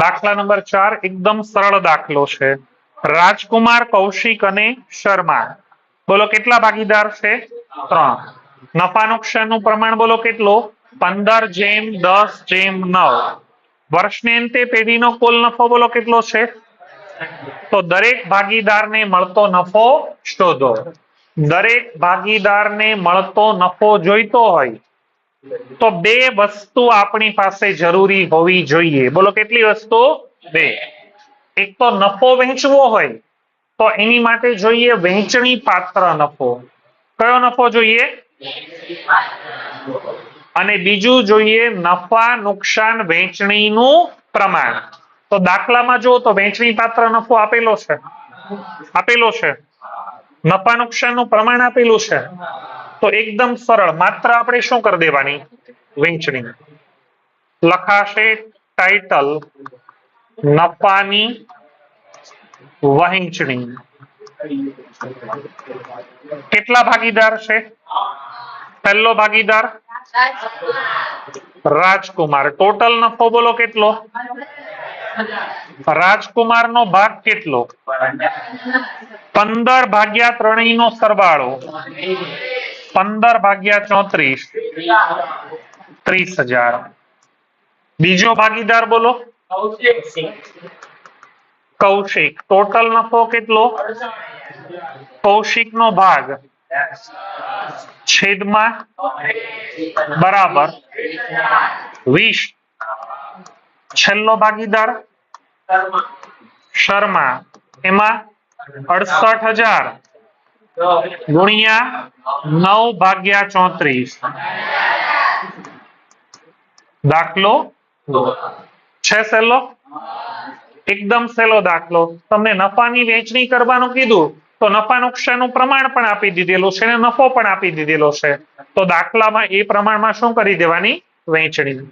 દાખલા નંબર ચાર એકદમ સરળ દાખલો છે. રાજકુમાર કૌશિક અને શર્મા. બોલો કેટલા ભાગીદાર છે? ત્રણ. નફા નુકસાનનું પ્રમાણ બોલો કેટલું? પંદર જેમ દસ જેમ નવ. વર્ષને અંતે પેઢીનો કુલ નફો બોલો કેટલો છે? તો દરેક ભાગીદારને મળતો નફો શોધો. દરેક ભાગીદારને મળતો નફો જોઈતો હોય તો બે વસ્તુ આપણી પાસે જરૂરી હોવી જોઈએ. બોલો, કેટલી વસ્તુ? બે. એક તો નફો વહેંચવો હોય, તો એની માટે જોઈએ વહેંચણી પાત્ર નફો. કયો નફો જોઈએ? અને બીજું જોઈએ નફા નુકસાન વેચણીનું પ્રમાણ. તો દાખલામાં જો તો વેચણી પાત્ર નફો આપેલો છે. આપેલો છે. નફા નુકસાનનું પ્રમાણ આપેલું છે. તો એકદમ સરળ. માત્ર આપણે શું કરી દેવાની? વહેંચણી લખાશે ટાઇટલ નફાની વહેંચણી. કેટલા ભાગીદાર છે? પહેલો ભાગીદાર? રાજકુમાર. ટોટલ નફો બોલો કેટલો? રાજકુમાર નો ભાગ કેટલો? પંદર ભાગ્યા ત્રણેય નો સરવાળો. પંદર ભાગ્યા ચોત્રીસ. ત્રીસ હજાર. બીજો ભાગીદાર બોલો. કૌશિક. ટોટલ નફો કેટલો? કૌશિક નો ભાગ. છેદમાં? બરાબર. વીસ. છેલ્લો ભાગીદાર? શર્મા. એમાં અડસઠ હજાર. ગુણ્યા નવ ભાગ્યા ચોત્રીસ. દાખલો. છે સહેલો એકદમ સહેલો દાખલો. તમને નફાની વહેંચણી કરવાનું કીધું, તો નફા નુકસાનનું પ્રમાણ પણ આપી દીધેલું છે નફો પણ આપી દીધેલો છે. તો દાખલામાં એ પ્રમાણમાં શું કરી દેવાની? વહેંચણી.